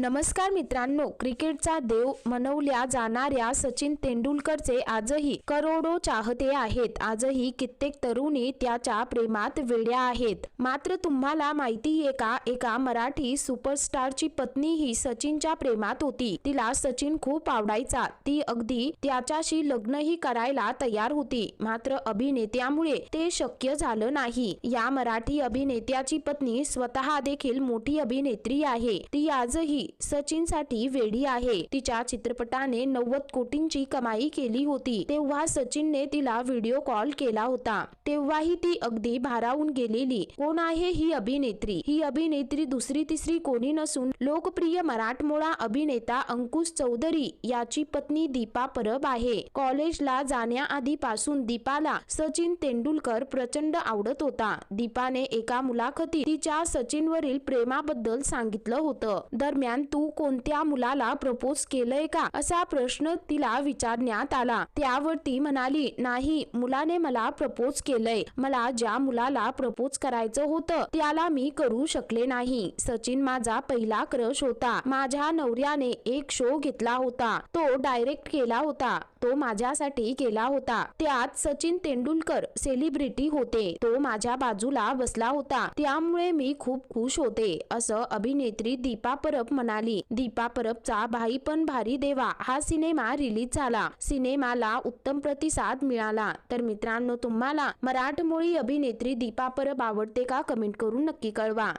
नमस्कार मित्रांनो क्रिकेटचा देव म्हणवल्या जाणाऱ्या सचिन तेंडुलकरचे आजही करोडो चाहते आहेत. आजही कित्येक तरुणी त्याच्या प्रेमात वेड्या आहेत. मात्र तुम्हाला माहिती आहे का एका मराठी सुपरस्टारची पत्नी ही सचिनच्या प्रेमात होती. तिला सचिन खूप आवडायचा. ती अगदी त्याच्याशी लग्नही करायला तयार होती. मात्र अभिनेत्यामुळे ते शक्य झालं नाही. या मराठी अभिनेत्याची पत्नी स्वतः देखील मोठी अभिनेत्री आहे. ती आजही सचिनसाठी वेडी आहे. तिच्या चित्रपटाने नव्वद कोटींची कमाई केली होती. तेव्हा सचिनने तिला व्हिडिओ कॉल केला होता. तेव्हाही ती अगदी भारावून गेलेली. कोण आहे ही अभिनेत्री? ही अभिनेत्री दुसरी तिसरी कोणी नसून लोकप्रिय मराठमोळा अभिनेता अंकुश चौधरी याची पत्नी दीपा परब आहे. कॉलेजला जाण्याआधीपासून दीपाला सचिन तेंडुलकर प्रचंड आवडत होता. दीपाने एका मुलाखतीत तिच्या सचिनवरील प्रेमाबद्दल सांगितलं होतं. दरम्यान तू कोणत्या मुलाला प्रपोज केलंय का? असा प्रश्न तिला विचारण्यात आला. त्यावर ती म्हणाली नाही मुलाने मला प्रपोज केलंय. मला ज्या मुलाला प्रपोज करायचं होतं त्याला मी करू शकले नाही. सचिन माझा पहिला क्रश होता. माझ्या नवऱ्याने एक शो घेतला होता. तो डायरेक्ट केला होता. तो माझ्यासाठी केला होता. त्यात सचिन तेंडुलकर सेलिब्रिटी होते. तो माझ्या बाजूला बसला होता. त्यामुळे मी खूप खुश होते असं अभिनेत्री दीपा परब म्हणाली दीपा परबचा भाई पण भारी देवा हा सिनेमा रिलीज झाला. सिनेमाला उत्तम प्रतिसाद मिळाला. तर मित्रांनो तुम्हाला मराठमोळी अभिनेत्री दीपा परब आवडते का? कमेंट करून नक्की कळवा.